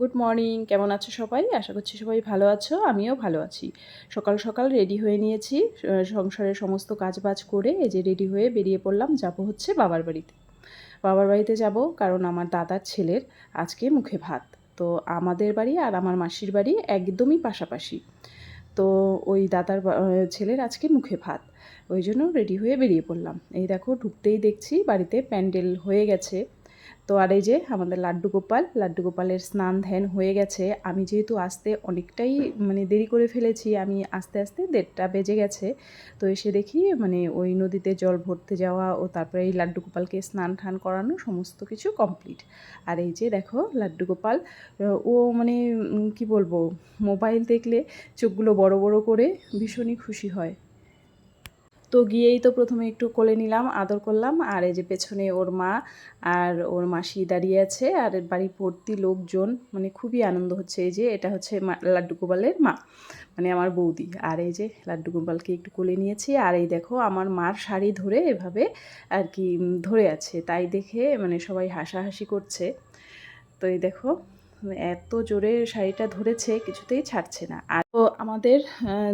Good morning কেমন আছো সবাই? আশা করছি সবাই ভালো আছো, আমিও ভালো আছি। সকাল সকাল রেডি হয়ে নিয়েছি সংসারের সমস্ত কাজ বাজ করে এই যে রেডি হয়ে বেরিয়ে পড়লাম, যাব হচ্ছে বাবার বাড়িতে। বাবার বাড়িতে যাব কারণ আমার দাদার ছেলের আজকে মুখে ভাত। তো আমাদের বাড়ি আর আমার মাসির বাড়ি একদমই পাশাপাশি। তো ওই দাদার ছেলের আজকে মুখে ভাত। ওই জন্য রেডি হয়ে বেরিয়ে পড়লাম। এই দেখো ঢুকতেই দেখছি, বাড়িতে প্যান্ডেল হয়ে গেছে। তো আর এই যে আমাদের লাড্ডু গোপাল, লাড্ডু গোপালের স্নান ধ্যান হয়ে গেছে। আমি যেহেতু আসতে অনেকটাই মানে দেরি করে ফেলেছি, আমি আস্তে আস্তে দেড়টা বেজে গেছে। তো এসে দেখি মানে ওই নদীতে জল ভরতে যাওয়া ও তারপরে এই লাড্ডু গোপালকে স্নান টান করানো সমস্ত কিছু কমপ্লিট। আর এই যে দেখো লাড্ডু গোপাল, ও মানে কি বলব, মোবাইল দেখলে চোখগুলো বড় বড় করে ভীষণই খুশি হয়। তো গিয়েই তো প্রথমে একটু কোলে নিলাম, আদর করলাম, আর এই যে পেছনে ওর মা আর ওর মাসি দাঁড়িয়ে আছে, আর বাড়ি ভর্তি লোকজন মানে খুবই আনন্দ হচ্ছে। এই যে এটা হচ্ছে লাড্ডু গোপালের মা মানে আমার বৌদি। আর এই যে লাড্ডু গোপালকে একটু কোলে নিয়েছি, আর এই দেখো আমার মার শাড়ি ধরে এভাবে আর কি ধরে আছে। তাই দেখে মানে সবাই হাসাহাসি করছে। তো এই দেখো এত জোরে শাড়িটা ধরেছে কিছুতেই ছাড়ছে না। আর তো আমাদের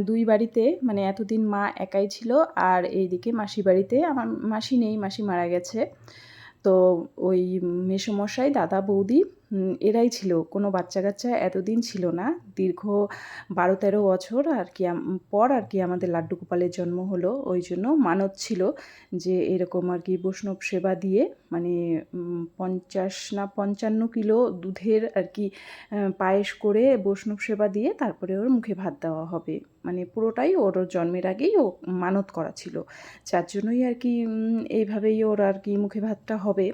দুই বাড়িতে মানে এতদিন মা একাই ছিল আর এইদিকে মাসি বাড়িতে আমার মাসি নেই, মাসি মারা গেছে। তো ওই মেসোমশাই, দাদা, বৌদি এরাই ছিল। কোনো বাচ্চা কাচ্চা এতদিন ছিল না। দীর্ঘ বারো তেরো বছর আর কি পর আর কি আমাদের লাড্ডু গোপালের জন্ম হলো। ওই জন্য মানত ছিল যে এরকম আর কি বৈষ্ণব সেবা দিয়ে মানে পঞ্চাশ না পঞ্চান্ন কিলো দুধের আর কি পায়েস করে বৈষ্ণব সেবা দিয়ে তারপরে ওর মুখে ভাত দেওয়া হবে। মানে পুরোটাই ওর জন্মের আগেই ও মানত করা ছিল। যার জন্যই আর কি এইভাবেই ওর আর কি মুখে ভাতটা হবে।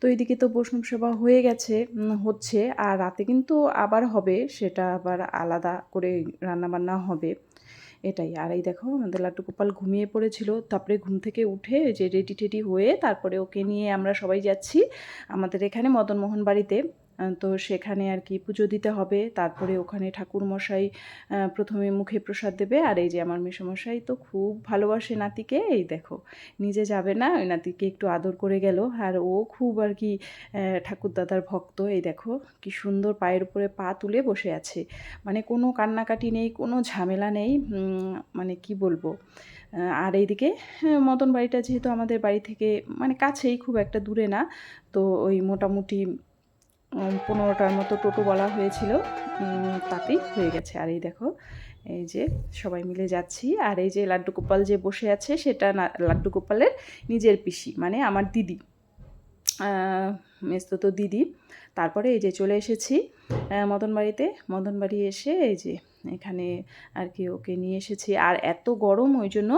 তো এইদিকে তো বৈষ্ণব সেবা হয়ে গেছে। হচ্ছে আর রাতে কিন্তু আবার হবে, সেটা আবার আলাদা করে রান্নাবান্না হবে। এটাই। আর এই দেখো আমাদের লাড্ডু গোপাল ঘুমিয়ে পড়েছিল। তারপরে ঘুম থেকে উঠে যে রেডি টেডি হয়ে তারপরে ওকে নিয়ে আমরা সবাই যাচ্ছি আমাদের এখানে মদনমোহন বাড়িতে। তো সেখানে আর কি পুজো দিতে হবে। তারপরে ওখানে ঠাকুর মশাই প্রথমে মুখে প্রসাদ দেবে। আর এই যে আমার মেসোমশাই তো খুব ভালোবাসে নাতিকে। এই দেখো নিজে যাবে না ওই নাতিকে একটু আদর করে গেল। আর ও খুব আর কি ঠাকুর দাদার ভক্ত। এই দেখো কি সুন্দর পায়ের উপরে পা তুলে বসে আছে। মানে কোনো কান্নাকাটি নেই কোনো ঝামেলা নেই। মানে কি বলব? আর এইদিকে হ্যাঁ, মদন বাড়িটা যেহেতু আমাদের বাড়ি থেকে মানে কাছেই খুব একটা দূরে না। তো ওই মোটামুটি পনেরোটার মতো টোটো বলা হয়েছিল। তাতেই হয়ে গেছে। আর এই দেখো, এই যে সবাই মিলে যাচ্ছি। আর এই যে লাড্ডু গোপাল যে বসে আছে, সেটা লাড্ডু গোপালের নিজের পিসি মানে আমার দিদি। মেস্ত তো দিদি। তারপরে এই যে চলে এসেছি মদনবাড়িতে। মদন বাড়িতে মদন বাড়ি এসে এই যে এখানে আর কি ওকে নিয়ে এসেছি। আর এত গরম ওই জন্য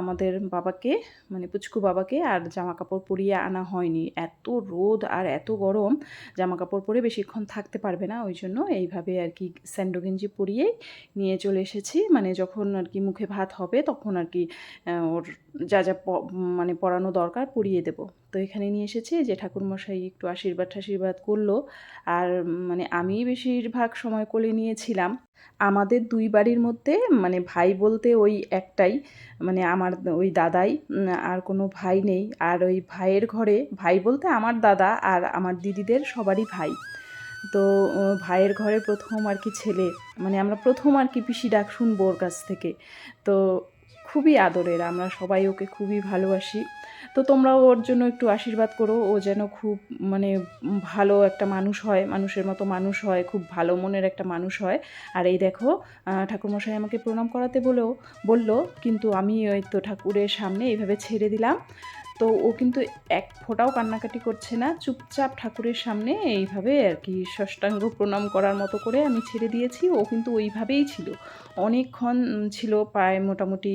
আমাদের বাবাকে মানে পুচকু বাবাকে আর জামা কাপড় পরিয়ে আনা হয়নি। এত রোদ আর এত গরম জামা কাপড় পরে বেশিক্ষণ থাকতে পারবে না, ওই জন্য এইভাবে আর কি স্যান্ডো গেঞ্জি পরিয়েই নিয়ে চলে এসেছি। মানে যখন আর কি মুখে ভাত হবে, তখন আর কি ওর যা যা মানে পরানো দরকার পরিয়ে দেব। তো এখানে নিয়ে এসেছি যে ঠাকুরমশাই একটু আশীর্বাদ ঠাশীর্বাদ করল। আর মানে আমি বেশিরভাগ সময় কোলে নিয়েছিলাম। আমাদের দুই বাড়ির মধ্যে মানে ভাই বলতে ওই একটাই মানে আমার ওই দাদাই আর কোনো ভাই নেই। আর ওই ভাইয়ের ঘরে ভাই বলতে আমার দাদা আর আমার দিদিদের সবারই ভাই। তো ভাইয়ের ঘরে প্রথম আর কি ছেলে। মানে আমরা প্রথম আর কি পিসি ডাক শুনব ওর কাছ থেকে। তো খুবই আদরের, আমরা সবাই ওকে খুবই ভালোবাসি। তো তোমরাও ওর জন্য একটু আশীর্বাদ করো, ও যেন খুব মানে ভালো একটা মানুষ হয়, মানুষের মতো মানুষ হয়, খুব ভালো মনের একটা মানুষ হয়। আর এই দেখো ঠাকুরমশাই আমাকে প্রণাম করাতে বলেও, বলল, কিন্তু আমি ওই তো ঠাকুরের সামনে এইভাবে ছেড়ে দিলাম। তো ও কিন্তু এক ফোঁটাও কান্নাকাটি করছে না। চুপচাপ ঠাকুরের সামনে এইভাবে আর কি ষষ্ঠাঙ্গ প্রণাম করার মতো করে আমি ছেড়ে দিয়েছি। ও কিন্তু ওইভাবেই ছিল। অনেকক্ষণ ছিল প্রায় মোটামুটি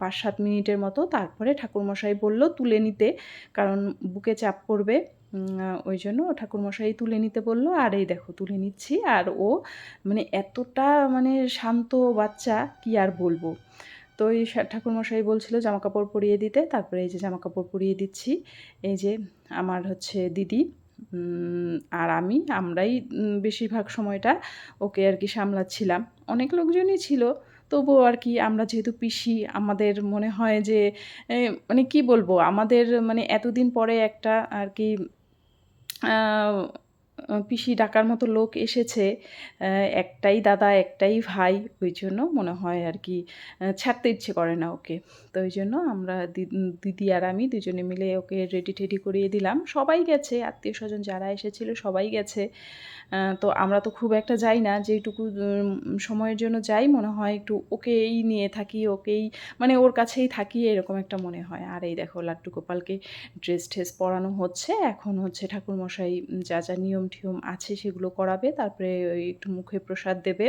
পাঁচ সাত মিনিটের মতো। তারপরে ঠাকুরমশাই বলল, তুলে নিতে। কারণ বুকে চাপ পড়বে। ওই জন্য ঠাকুরমশাই তুলে নিতে বলল, আর এই দেখো, তুলে নিচ্ছি। আর ও মানে এতটা মানে শান্ত বাচ্চা, কি আর বলব? তো এই ঠাকুরমশাই বলছিল জামা কাপড় পরিয়ে দিতে, তারপরে এই যে জামা কাপড় পরিয়ে দিচ্ছি। এই যে আমার হচ্ছে দিদি আর আমি, আমরাই বেশিরভাগ সময়টা ওকে আর কি সামলাচ্ছিলাম। অনেক লোকজনই ছিল, তবুও আর কি আমরা যেহেতু পিসি, আমাদের মনে হয় যে মানে কি বলব, আমাদের মানে এতদিন পরে একটা আর কি পিসি ডাকার মতো লোক এসেছে একটাই দাদা, একটাই ভাই, ওই জন্য মনে হয় আর কি ছাড়তে ইচ্ছে করে না ওকে। তো ওই জন্য আমরা দিদি আর আমি দুজনে মিলে ওকে রেডি টেডি করিয়ে দিলাম। সবাই গেছে, আত্মীয় স্বজন যারা এসেছিল সবাই গেছে। তো আমরা তো খুব একটা যাই না যেটুকু সময়ের জন্য যাই, মনে হয় একটু ওকেই নিয়ে থাকি, ওকেই মানে ওর কাছেই থাকি, এরকম একটা মনে হয়। আর এই দেখো, লাড্ডু গোপালকে ড্রেস ঠ্রেস পরানো হচ্ছে। এখন হচ্ছে ঠাকুরমশাই যা যা নিয়ম টিয়ম আছে সেগুলো করাবে, তারপরে ওই একটু মুখে প্রসাদ দেবে,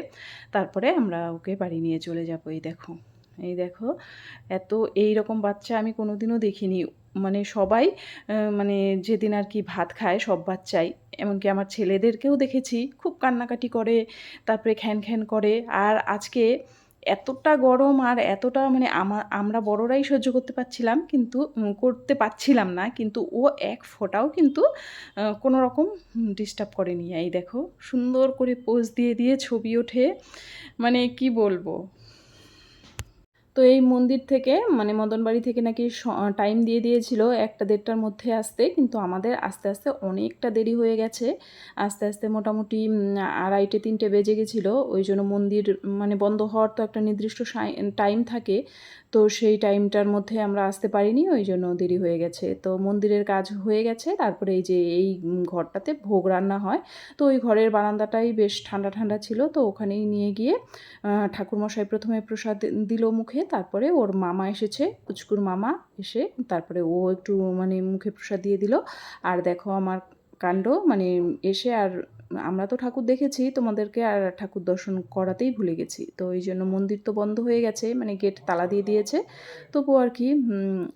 তারপরে আমরা ওকে বাড়ি নিয়ে চলে যাব, এই দেখো। এই দেখো, এত এই রকম বাচ্চা আমি কোনোদিনও দেখিনি। মানে সবাই মানে যেদিন আর কি ভাত খায় সব বাচ্চাই। এমনকি আমার ছেলেদেরকেও দেখেছি, খুব কান্নাকাটি করে, তারপরে খ্যান খ্যান করে। আর আজকে এতটা গরম আর এতটা মানে আমার আমরা বড়রাই সহ্য করতে পারছিলাম কিন্তু করতে পারছিলাম না। কিন্তু ও এক ফোটাও কিন্তু কোনো রকম ডিস্টার্ব করেনি। এই দেখো, সুন্দর করে পোজ দিয়ে দিয়ে ছবি ওঠে। মানে কি বলব? তো এই মন্দির থেকে মানে মদনবাড়ি থেকে নাকি টাইম দিয়ে দিয়েছিল একটা দেড়টার মধ্যে আসতে, কিন্তু আমাদের আস্তে আস্তে অনেকটা দেরি হয়ে গেছে। আস্তে আস্তে মোটামুটি আড়াইটে, তিনটে বেজে গেছিল। ওই জন্য মন্দির মানে বন্ধ হওয়ার তো একটা নির্দিষ্ট টাইম থাকে। তো সেই টাইমটার মধ্যে আমরা আসতে পারিনি, ওই জন্য দেরি হয়ে গেছে। তো মন্দিরের কাজ হয়ে গেছে, তারপরে এই যে এই ঘরটাতে ভোগ রান্না হয়। তো ওই ঘরের বারান্দাটাই বেশ ঠান্ডা ঠান্ডা ছিল, তো ওখানেই নিয়ে গিয়ে ঠাকুরমশাই প্রথমে প্রসাদ দিল মুখে, তারপরে ওর মামা এসেছে, পুচকুর মামা এসে, তারপরে ও একটু মানে মুখে প্রসাদ দিয়ে দিল। আর দেখো আমার কাণ্ড মানে এসে আর আমরা তো ঠাকুর দেখেছি, তোমাদেরকে আর ঠাকুর দর্শন করাতেই ভুলে গেছি। তো এই জন্য মন্দির তো বন্ধ হয়ে গেছে মানে গেট তালা দিয়ে দিয়েছে। তবুও আর কি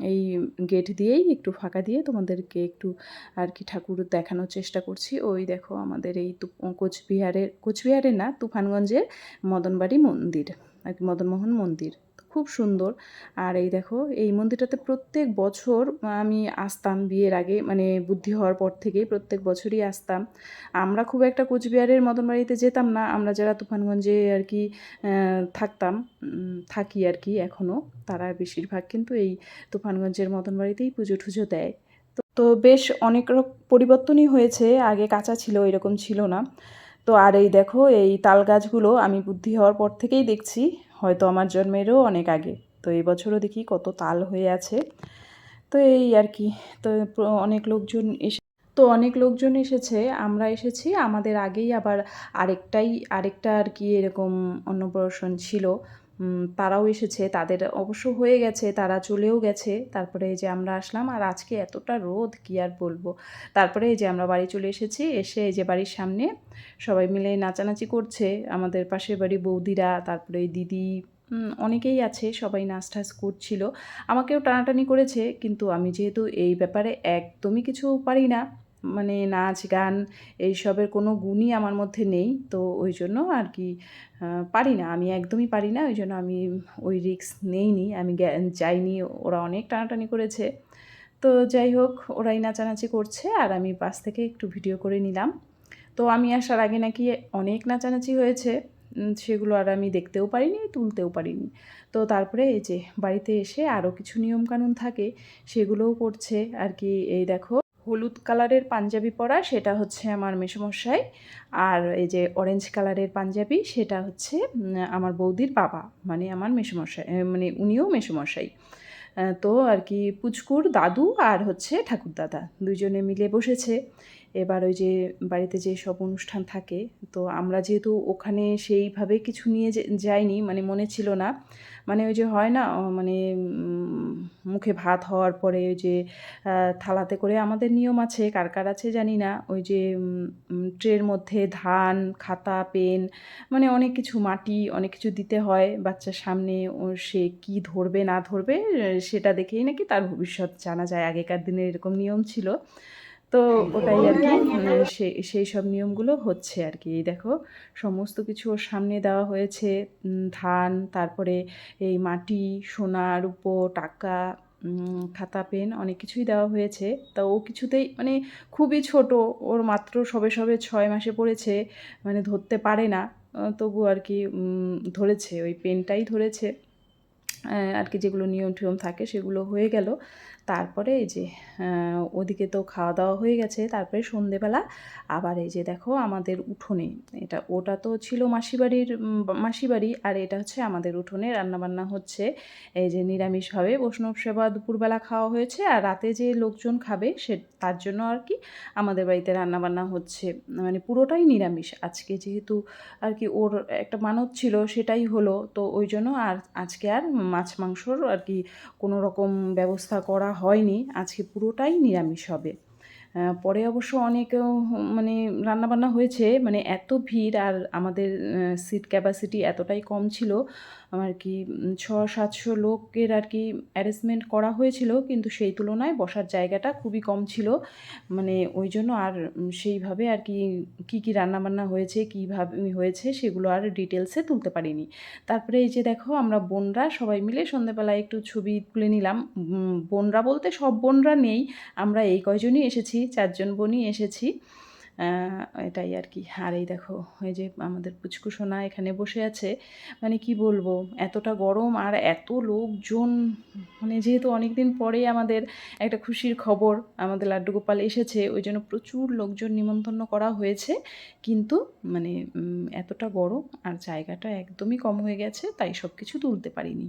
এই গেট দিয়েই একটু ফাঁকা দিয়ে তোমাদেরকে একটু আর কি ঠাকুর দেখানোর চেষ্টা করছি। ওই দেখো আমাদের এই তু- কোচবিহারের কোচবিহারের না, তুফানগঞ্জের মদনবাড়ি মন্দির, আর কি মদনমোহন মন্দির। খুব সুন্দর। আর এই দেখো, এই মন্দিরটাতে প্রত্যেক বছর আমি আসতাম বিয়ের আগে মানে বুদ্ধি হওয়ার পর থেকেই প্রত্যেক বছরই আসতাম। আমরা খুব একটা কোচবিহারের মদনবাড়িতে যেতাম না, আমরা যারা তুফানগঞ্জে আর কি থাকতাম থাকি আর কি এখনও তারা বেশিরভাগ কিন্তু এই তুফানগঞ্জের মদন বাড়িতেই পুজো টুজো দেয়। তো বেশ অনেক পরিবর্তনই হয়েছে, আগে কাঁচা ছিল, এরকম ছিল না। তো আর এই দেখো, এই তাল গাছগুলো আমি বুদ্ধি হওয়ার পর থেকেই দেখছি হয়তো আমার জন্মেরও অনেক আগে। তো এই বছরও দেখি কত তাল হয়ে আছে। তো এই আর কি। তো অনেক লোকজন এসে, তো অনেক লোকজন এসেছে। আমরা এসেছি। আমাদের আগেই আবার আরেকটাই, আরেকটা আর কি এরকম অন্নপ্রাশন ছিল। তারাও এসেছে, তাদের অবশ্য হয়ে গেছে, তারা চলেও গেছে। তারপরে এই যে আমরা আসলাম, আর আজকে এতটা রোদ, কি আর বলব? তারপরে এই যে আমরা বাড়ি চলে এসেছি, এসে এই যে বাড়ির সামনে সবাই মিলে নাচানাচি করছে। আমাদের পাশের বাড়ি বৌদিরা, তারপরে দিদি অনেকেই আছে, সবাই নাচ টাচ করছিল। আমাকেও টানাটানি করেছে, কিন্তু আমি যেহেতু এই ব্যাপারে একদমই কিছু পারি না মানে নাচ, গান এইসবের কোনো গুণই আমার মধ্যে নেই। তো ওই জন্য আর কি পারি না। আমি একদমই পারি না, ওই জন্য আমি ওই রিস্ক নেইনি। আমি যাইনি, ওরা অনেক টানাটানি করেছে। তো যাই হোক, ওরাই নাচানাচি করছে আর আমি পাশ থেকে একটু ভিডিও করে নিলাম। তো আমি আসার আগে নাকি অনেক নাচানাচি হয়েছে সেগুলো আর আমি দেখতেও পারিনি, তুলতেও পারিনি। তো তারপরে এই যে বাড়িতে এসে আরও কিছু নিয়মকানুন থাকে, সেগুলোও করছে আর কি। এই দেখো। হলুদ কালারের পাঞ্জাবি পরা, সেটা হচ্ছে আমার মেসমশাই। আর এই যে অরেঞ্জ কালারের পাঞ্জাবি, সেটা হচ্ছে আমার বৌদির বাবা মানে আমার মেসমশাই মানে উনিও মেসমশাই। তো আর কি পুচকুর দাদু আর হচ্ছে ঠাকুরদাদা দুজনে মিলে বসেছে। এবার ওই যে বাড়িতে যে সব অনুষ্ঠান থাকে, তো আমরা যেহেতু ওখানে সেইভাবে কিছু নিয়ে যাইনি মানে মনে ছিল না। মানে ওই যে হয় না মানে মুখে ভাত হওয়ার পরে ওই যে থালাতে করে আমাদের নিয়ম আছে, কার কার আছে জানি না। ওই যে ট্রের মধ্যে ধান, খাতা, পেন মানে অনেক কিছু, মাটি, অনেক কিছু দিতে হয়। বাচ্চার সামনে সে কি ধরবে, না ধরবে, সেটা দেখেই নাকি তার ভবিষ্যৎ জানা যায়। আগেকার দিনে এরকম নিয়ম ছিল। তো ওটাই আর কি উম, সেই সব নিয়মগুলো হচ্ছে আর কি। এই দেখো সমস্ত কিছু ওর সামনে দেওয়া হয়েছে ধান তারপরে এই মাটি সোনা রূপো টাকা খাতা পেন অনেক কিছুই দেওয়া হয়েছে। তা ও কিছুতেই মানে খুবই ছোট ওর মাত্র সবে সবে ছয় মাসে পড়েছে মানে ধরতে পারে না। তবু আর কি ধরেছে ওই পেনটাই ধরেছে। আর কি যেগুলো নিয়ম টিয়ম থাকে সেগুলো হয়ে গেল। তারপরে এই যে ওদিকে তো খাওয়া দাওয়া হয়ে গেছে, তারপরে সন্ধেবেলা আবার এই যে দেখো আমাদের উঠোনে, এটা ওটা তো ছিল মাসিবাড়ির মাসিবাড়ি আর এটা হচ্ছে আমাদের উঠোনে রান্নাবান্না হচ্ছে। এই যে নিরামিষভাবে বৈষ্ণব সেবা দুপুরবেলা খাওয়া হয়েছে আর রাতে যে লোকজন খাবে সে, তার জন্য আর কি আমাদের বাড়িতে রান্নাবান্না হচ্ছে। মানে পুরোটাই নিরামিষ। আজকে যেহেতু আর কি ওর একটা মানত ছিল সেটাই হলো, তো ওই জন্য আর আজকে আর মাছ মাংসর আর কি কোনো রকম ব্যবস্থা করা হয়নি আজকে পুরোটাই নিরামিষ হবে। পরে অবশ্য অনেক মানে রান্নাবান্না হয়েছে মানে এত ভিড় আর আমাদের সিট ক্যাপাসিটি এতটাই কম ছিল আর কি ছ সাতশো লোকের আর কি অ্যারেঞ্জমেন্ট করা হয়েছিল, কিন্তু সেই তুলনায় বসার জায়গাটা খুবই কম ছিল। মানে ওই জন্য আর সেইভাবে আর কি, কী কী রান্নাবান্না হয়েছে, কীভাবে হয়েছে সেগুলো আর ডিটেলসে তুলতে পারিনি। তারপরে এই যে দেখো, আমরা বোনরা সবাই মিলে সন্ধ্যেবেলায় একটু ছবি তুলে নিলাম। বোনরা বলতে সব বোনরা নেই, আমরা এই কয়জনই এসেছি। চারজন বোনই এসেছি। এটাই আর কি। আর এই দেখো, এই যে আমাদের পুচকু সোনা এখানে বসে আছে। মানে কি বলব, এতটা গরম আর এত লোকজন মানে যেহেতু অনেক দিন পরেই আমাদের একটা খুশির খবর, আমাদের লাড্ডু গোপাল এসেছে, ওই জন্য প্রচুর লোকজন নিমন্ত্রণ করা হয়েছে। কিন্তু মানে এতটা গরম আর জায়গাটা একদমই কম হয়ে গেছে, তাই সব কিছু তুলতে পারিনি।